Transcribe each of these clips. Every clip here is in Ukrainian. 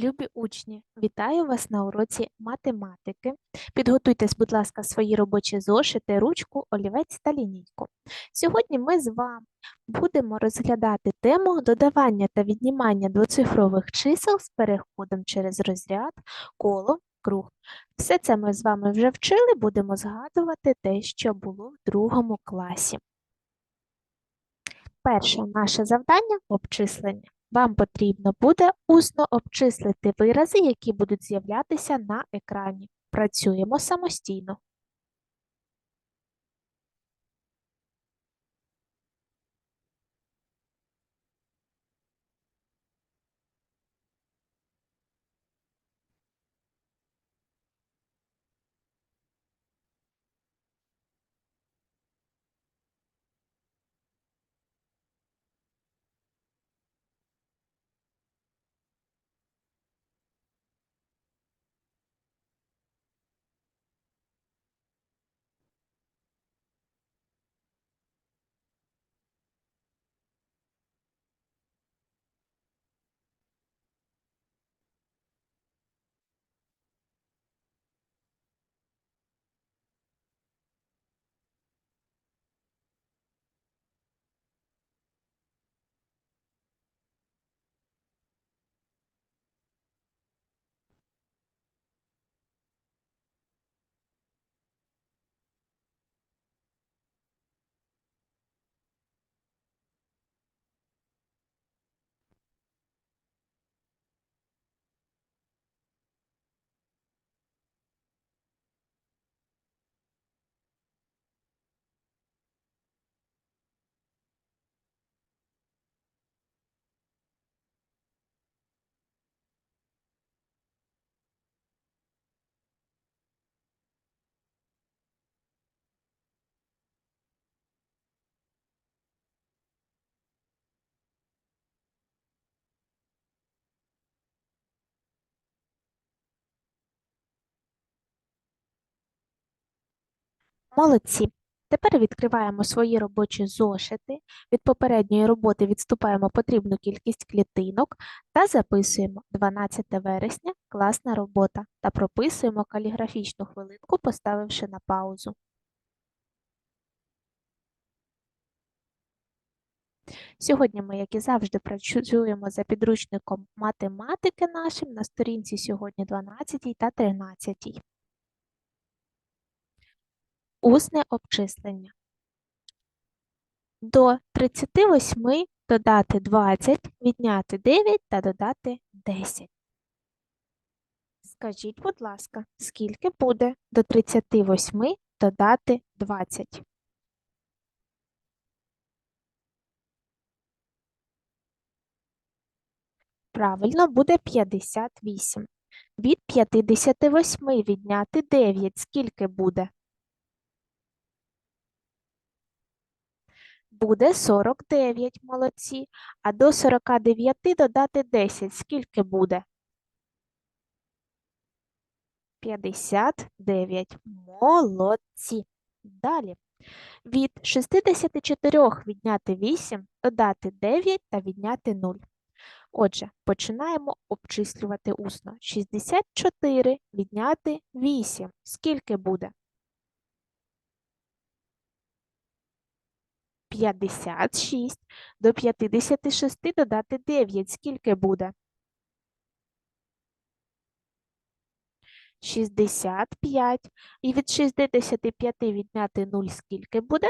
Любі учні, вітаю вас на уроці математики. Підготуйтесь, будь ласка, свої робочі зошити, ручку, олівець та лінійку. Сьогодні ми з вами будемо розглядати тему додавання та віднімання двоцифрових чисел з переходом через розряд, коло, круг. Все це ми з вами вже вчили, будемо згадувати те, що було в другому класі. Перше наше завдання обчислення. Вам потрібно буде усно обчислити вирази, які будуть з'являтися на екрані. Працюємо самостійно. Молодці. Тепер відкриваємо свої робочі зошити. Від попередньої роботи відступаємо потрібну кількість клітинок та записуємо 12 вересня класна робота та прописуємо каліграфічну хвилинку, поставивши на паузу. Сьогодні ми, як і завжди, працюємо за підручником математики нашим на сторінці сьогодні 12 та 13. Усне обчислення. До 38 додати 20, відняти 9 та додати 10. Скажіть, будь ласка, скільки буде до 38 додати 20? Правильно, буде 58. Від 58 відняти 9. Скільки буде? Буде 49, молодці. А до 49 додати 10. Скільки буде? 59. Молодці. Далі. Від 64 відняти 8, додати 9 та відняти 0. Отже, починаємо обчислювати усно. 64 відняти 8. Скільки буде? 56. До 56 додати 9. Скільки буде? 65. І від 65 відняти 0 скільки буде?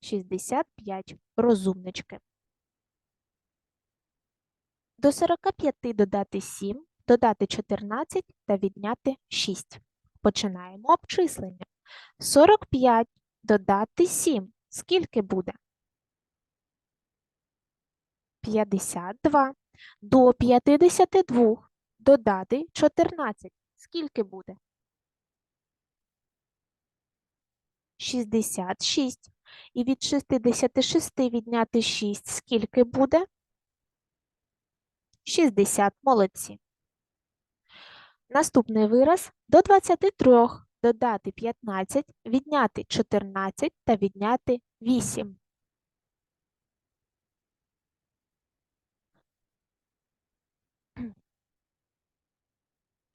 65. Розумнички. До 45 додати 7, додати 14 та відняти 6. Починаємо обчислення. 45 додати 7. Скільки буде? 52. До 52 додати 14. Скільки буде? 66. І від 66 відняти 6. Скільки буде? 60. Молодці. Наступний вираз до 23 додати 15, відняти 14 та відняти 8.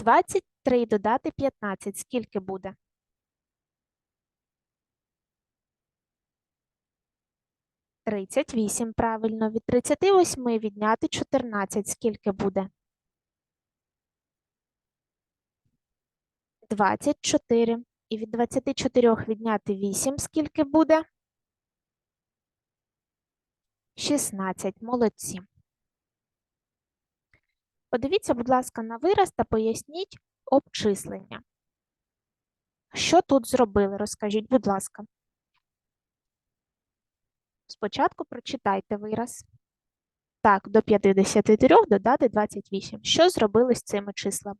23 додати 15. Скільки буде? Тридцять вісім, правильно. Від 38 відняти 14. Скільки буде? 24. І від 24 відняти 8. Скільки буде? 16. Молодці. Подивіться, будь ласка, на вираз та поясніть обчислення. Що тут зробили? Розкажіть, будь ласка. Спочатку прочитайте вираз. Так, до 53 додати 28. Що зробили з цими числами?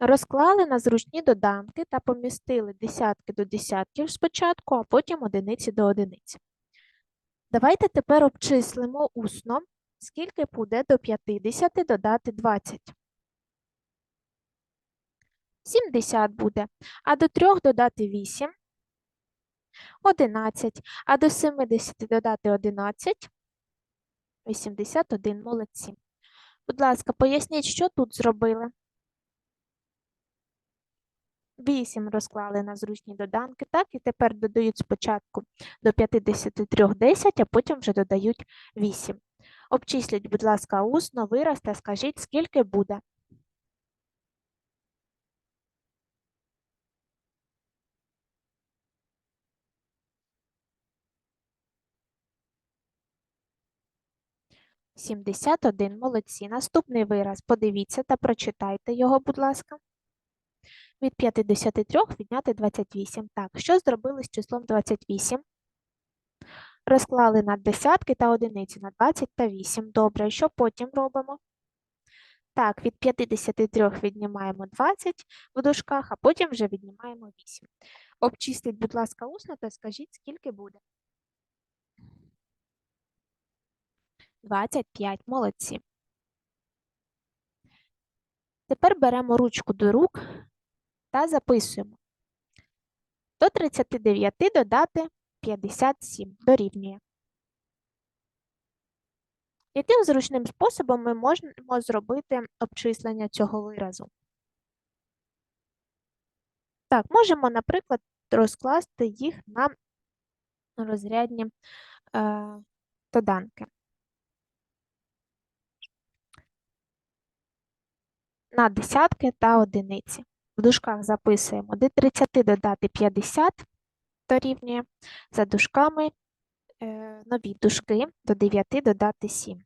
Розклали на зручні доданки та помістили десятки до десятків спочатку, а потім одиниці до одиниці. Давайте тепер обчислимо усно, скільки буде до 50 додати 20. 70 буде. А до 3 додати 8 11. А до 70 додати 11 81. Молодці. Будь ласка, поясніть, що тут зробили? 8 розклали на зручні доданки, так, і тепер додають спочатку до 53 10, а потім вже додають 8. Обчисліть, будь ласка, усно, вираз та скажіть, скільки буде. Сімдесят один. Молодці. Наступний вираз. Подивіться та прочитайте його, будь ласка. Від 53 відняти 28. Так, що зробили з числом 28? Розклали на десятки та одиниці на 20 та 8. Добре, що потім робимо? Так, від 53 віднімаємо 20 в дужках, а потім вже віднімаємо 8. Обчистіть, будь ласка, усно та скажіть, скільки буде. 25. Молодці. Тепер беремо ручку до рук та записуємо. До 39 додати 57 дорівнює. Яким зручним способом ми можемо зробити обчислення цього виразу? Так, можемо, наприклад, розкласти їх на розрядні е, доданки. На десятки та одиниці. В дужках записуємо до 30 додати 50 дорівнює, за дужками е, нові дужки до 9 додати 7.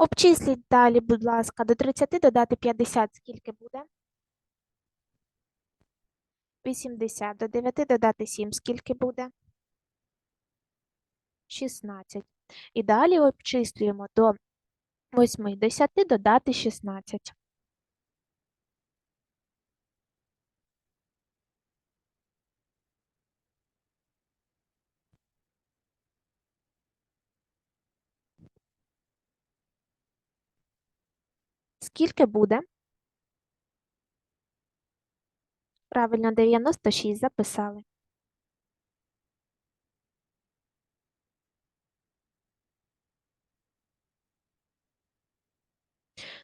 Обчисліть далі, будь ласка, до 30 додати 50, скільки буде? 80. До 9 додати 7, скільки буде? 16. І далі обчислюємо до 80 додати 16. Скільки буде? Правильно, 96 записали.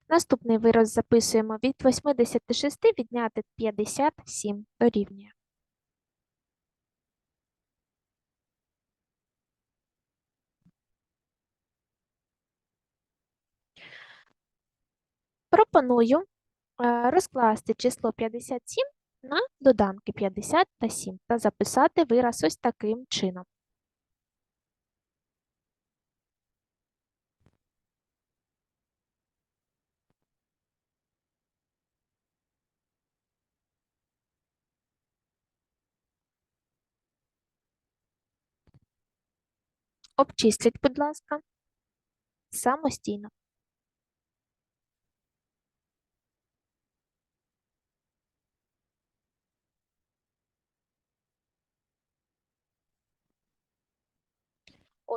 Наступний вираз записуємо від 86 відняти 57 дорівнює. Пропоную е, розкласти число 57 на доданки 50 та 7 та записати вираз ось таким чином. Обчисліть, будь ласка, самостійно.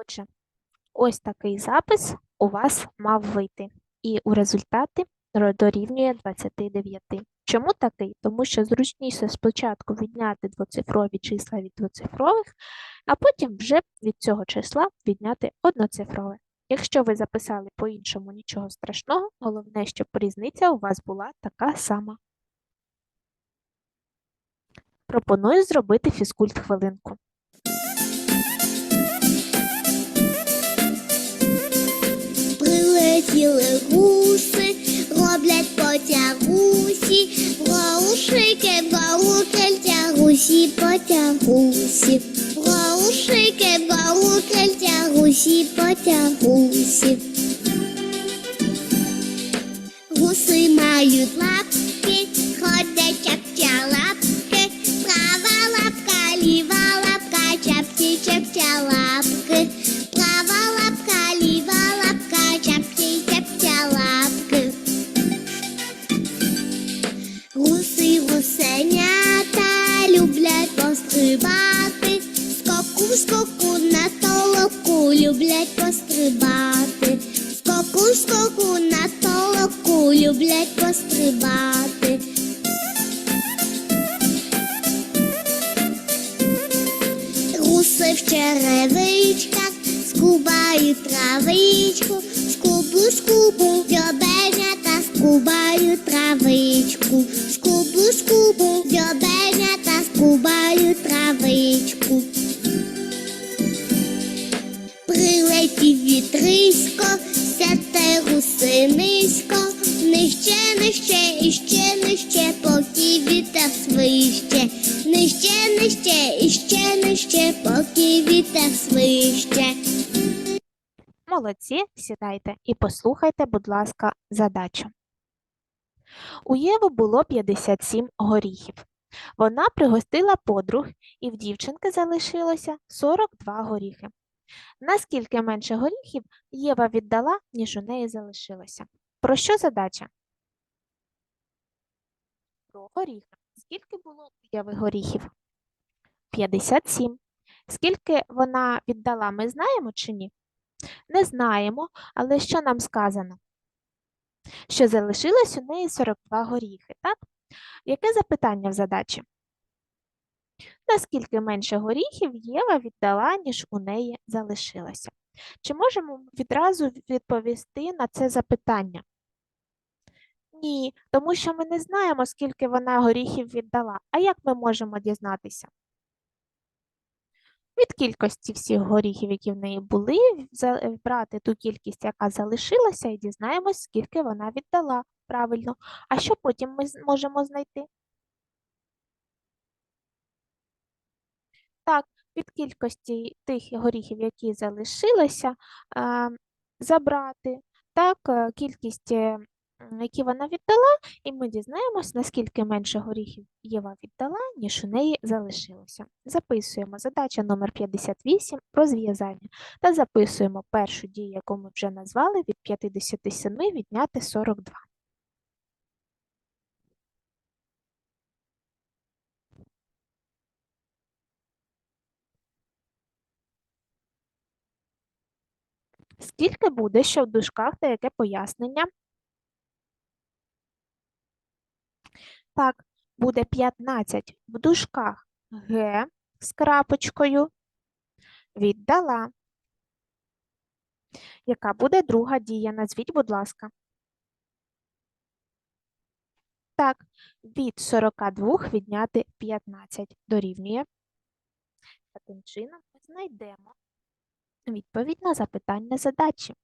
Отже, ось такий запис у вас мав вийти. і у результаті дорівнює 29. Чому такий? Тому що зручніше спочатку відняти двоцифрові числа від двоцифрових, а потім вже від цього числа відняти одноцифрове. Якщо ви записали по-іншому нічого страшного, головне, щоб різниця у вас була така сама. Пропоную зробити фізкульт хвилинку. Прилетіли гуси, роблять потягусі, Гоушики, гоукельтя, гусі потягусі, Гоушики, гоукельтя, гусі потягусі. Гуси мають лапки, ходять чапча лапки, права лапка, ліва лапка, чапці чапча лапки, Вітрисько, сяте гуси низько, нижче, нижче, і ще нижче, поки вітер свище, нижче, нижче, і ще нижче, поки вітер свище. Молодці, сідайте і послухайте, будь ласка, задачу. У Єви було 57 горіхів. Вона пригостила подруг, і в дівчинки залишилося 42 горіхи. Наскільки менше горіхів Єва віддала, ніж у неї залишилося? Про що задача? Про горіхи. Скільки було у Єви горіхів? 57. Скільки вона віддала, ми знаємо чи ні? Не знаємо, але що нам сказано? Що залишилось у неї 42 горіхи, так? Яке запитання в задачі? Наскільки менше горіхів Єва віддала, ніж у неї залишилося? Чи можемо відразу відповісти на це запитання? Ні, тому що ми не знаємо, скільки вона горіхів віддала. А як ми можемо дізнатися? Від кількості всіх горіхів, які в неї були, брати ту кількість, яка залишилася, і дізнаємось, скільки вона віддала. Правильно. А що потім ми можемо знайти? Так, від кількості тих горіхів, які залишилися, забрати, так, е, кількість, е, які вона віддала, і ми дізнаємось, наскільки менше горіхів Єва віддала, ніж у неї залишилося. Записуємо задача номер 58 розв'язання та записуємо першу дію, яку ми вже назвали, від 57 відняти 42. Скільки буде, що в дужках та яке пояснення? Так, буде 15 в дужках Г з крапочкою віддала. Яка буде друга дія? Назвіть, будь ласка. Так, від 42 відняти 15 дорівнює. Таким чином ми знайдемо відповідь на запитання задачі.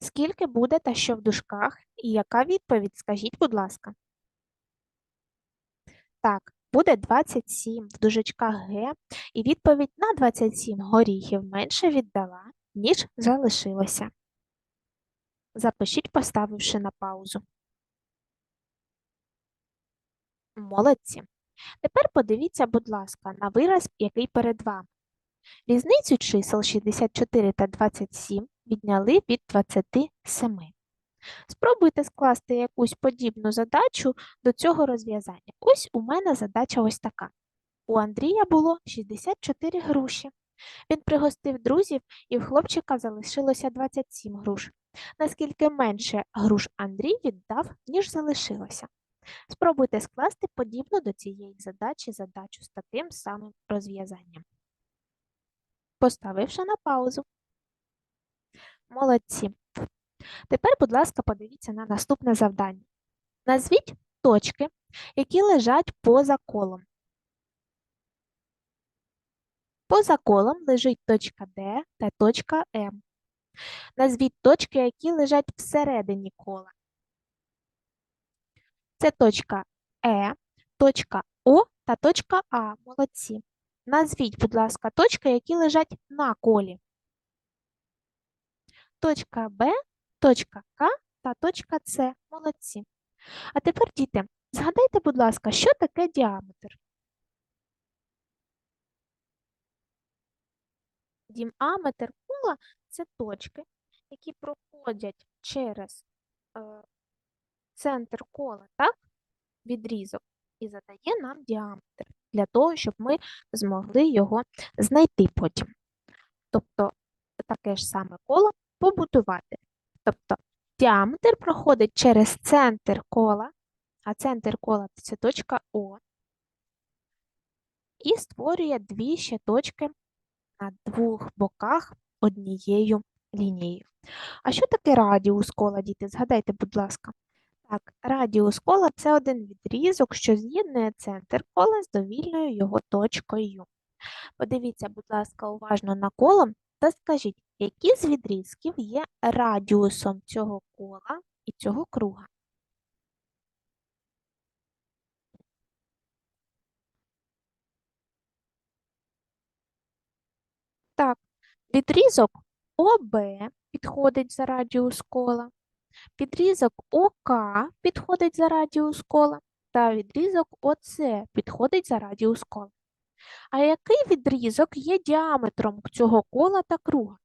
Скільки буде та що в дужках? І яка відповідь? Скажіть, будь ласка. Так, буде 27 в дужечках Г, і відповідь на 27 горіхів менше віддала, ніж залишилося. Запишіть, поставивши на паузу. Молодці. Тепер подивіться, будь ласка, на вираз, який перед вами. Різницю чисел 64 та 27 відняли від 27. Спробуйте скласти якусь подібну задачу до цього розв'язання. Ось у мене задача ось така. У Андрія було 64 груші. Він пригостив друзів, і в хлопчика залишилося 27 груш. Наскільки менше груш Андрій віддав, ніж залишилося. Спробуйте скласти подібну до цієї задачі задачу з таким самим розв'язанням. Поставивши на паузу. Молодці. Тепер, будь ласка, подивіться на наступне завдання. Назвіть точки, які лежать поза колом. Поза колом лежить точка Д та точка М. Назвіть точки, які лежать всередині кола. Це точка Е, точка О та точка А. Молодці. Назвіть, будь ласка, точки, які лежать на колі. Точка Б, точка К та точка С. Молодці. А тепер, діти, згадайте, будь ласка, що таке діаметр? Діаметр кола це точки, які проходять через е, центр кола, так? Відрізок, і задає нам діаметр для того, щоб ми змогли його знайти потім. Тобто таке ж саме коло побудувати. Тобто діаметр проходить через центр кола, а центр кола це точка О, і створює дві ще точки на двох боках однією лінією. А що таке радіус кола, діти? Згадайте, будь ласка. Так, радіус кола це один відрізок, що з'єднує центр кола з довільною його точкою. Подивіться, будь ласка, уважно на коло та скажіть, які з відрізків є радіусом цього кола і цього круга? Так, відрізок ОБ підходить за радіус кола, відрізок ОК підходить за радіус кола, та відрізок ОС підходить за радіус кола. А який відрізок є діаметром цього кола та круга?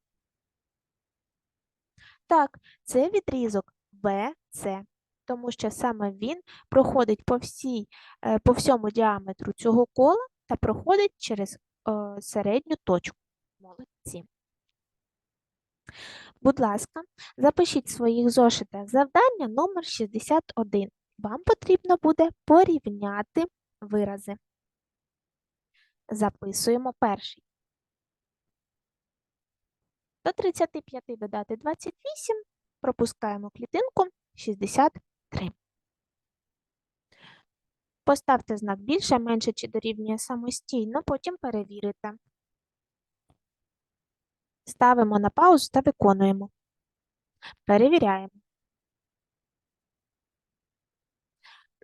Так, це відрізок BC, тому що саме він проходить по, всій, е, по всьому діаметру цього кола та проходить через е, середню точку. Молодці. Будь ласка, запишіть в своїх зошитах завдання номер 61. Вам потрібно буде порівняти вирази. Записуємо перший. До 35 додати 28, пропускаємо клітинку 63. Поставте знак більше, менше чи дорівнює самостійно, потім перевірите. Ставимо на паузу та виконуємо. Перевіряємо.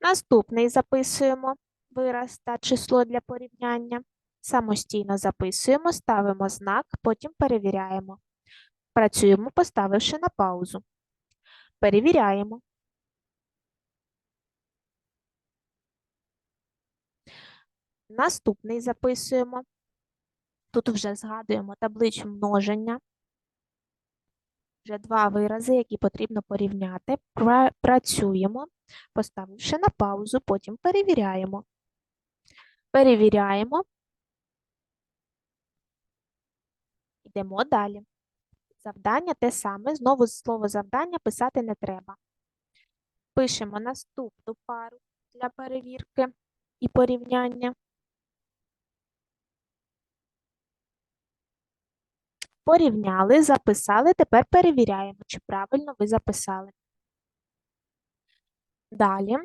Наступний записуємо вираз та число для порівняння. Самостійно записуємо, ставимо знак, потім перевіряємо. Працюємо, поставивши на паузу. Перевіряємо. Наступний записуємо. Тут вже згадуємо таблицю множення. Вже два вирази, які потрібно порівняти. Працюємо, поставивши на паузу, потім перевіряємо. Перевіряємо. Йдемо далі. Завдання те саме. Знову слово завдання писати не треба. Пишемо наступну пару для перевірки і порівняння. Порівняли, записали, тепер перевіряємо, чи правильно ви записали. Далі.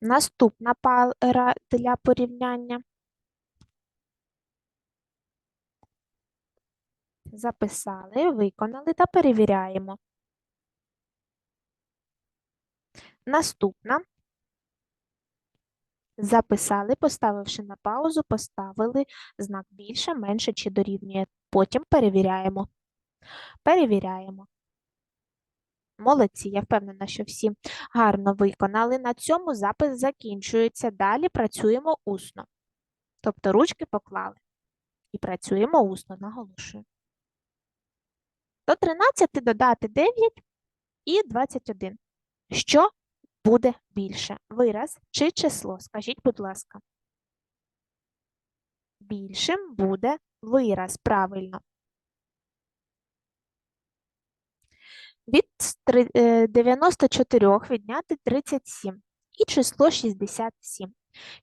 Наступна пара для порівняння. Записали, виконали та перевіряємо. Наступна. Записали, поставивши на паузу, поставили знак більше, менше чи дорівнює. Потім перевіряємо. Перевіряємо. Молодці, я впевнена, що всі гарно виконали. На цьому запис закінчується. Далі працюємо усно. Тобто ручки поклали. І працюємо усно, наголошую. До 13 додати 9 і 21. Що буде більше? Вираз чи число? Скажіть, будь ласка. більшим буде вираз. Правильно. Від е, 94 відняти 37 і число 67.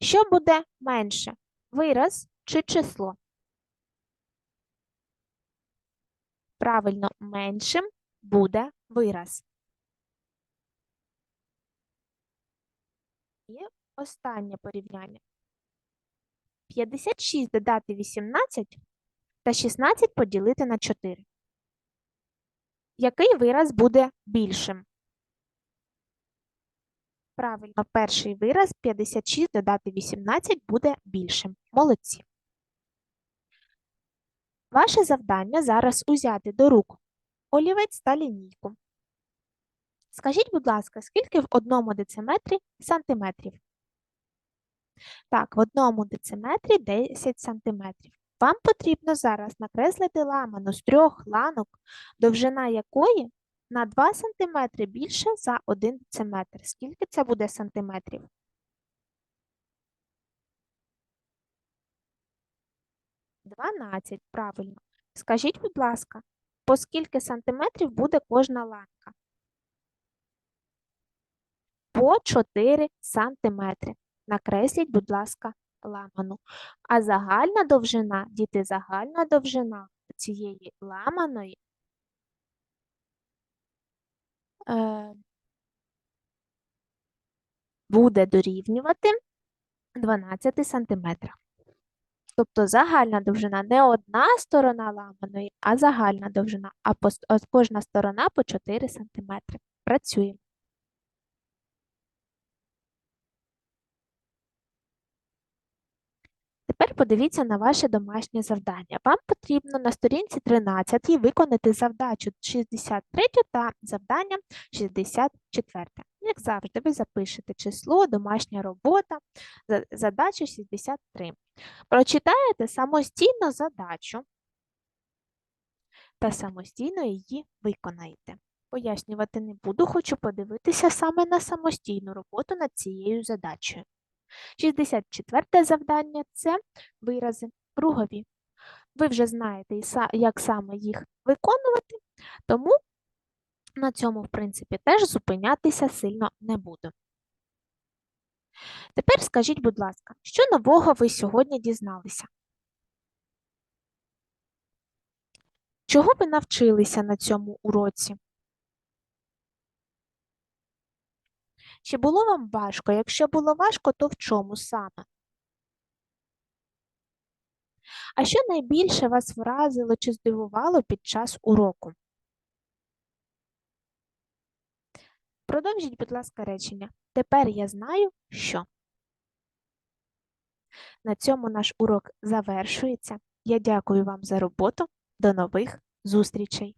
Що буде менше? Вираз чи число? Правильно, меншим буде вираз. І останнє порівняння. 56 додати 18 та 16 поділити на 4. Який вираз буде більшим? Правильно, перший вираз 56 додати 18 буде більшим. Молодці. Ваше завдання зараз узяти до рук олівець та лінійку. Скажіть, будь ласка, скільки в одному дециметрі сантиметрів? Так, в одному дециметрі 10 сантиметрів. Вам потрібно зараз накреслити ламану з трьох ланок, довжина якої на 2 сантиметри більше за 1 дециметр. Скільки це буде сантиметрів? Дванадцять, правильно. Скажіть, будь ласка, по скільки сантиметрів буде кожна ланка? По 4 сантиметри. Накресліть, будь ласка, ламану. А загальна довжина, діти, загальна довжина цієї ламаної е, буде дорівнювати 12 сантиметрах. Тобто загальна довжина не одна сторона ламаної, а загальна довжина, а а кожна сторона по 4 сантиметри. Працюємо. Подивіться на ваше домашнє завдання. Вам потрібно на сторінці 13 виконати завдачу 63 та завдання 64. Як завжди, ви запишете число, домашня робота, задача 63. Прочитаєте самостійно задачу та самостійно її виконаєте. Пояснювати не буду, хочу подивитися саме на самостійну роботу над цією задачею. 64 завдання це вирази кругові. Ви вже знаєте, як саме їх виконувати, тому на цьому, в принципі, теж зупинятися сильно не буду. Тепер скажіть, будь ласка, що нового ви сьогодні дізналися? Чого ви навчилися на цьому уроці? Чи було вам важко? Якщо було важко, то в чому саме? А що найбільше вас вразило чи здивувало під час уроку? Продовжіть, будь ласка, речення. Тепер я знаю, що. На цьому наш урок завершується. Я дякую вам за роботу. До нових зустрічей!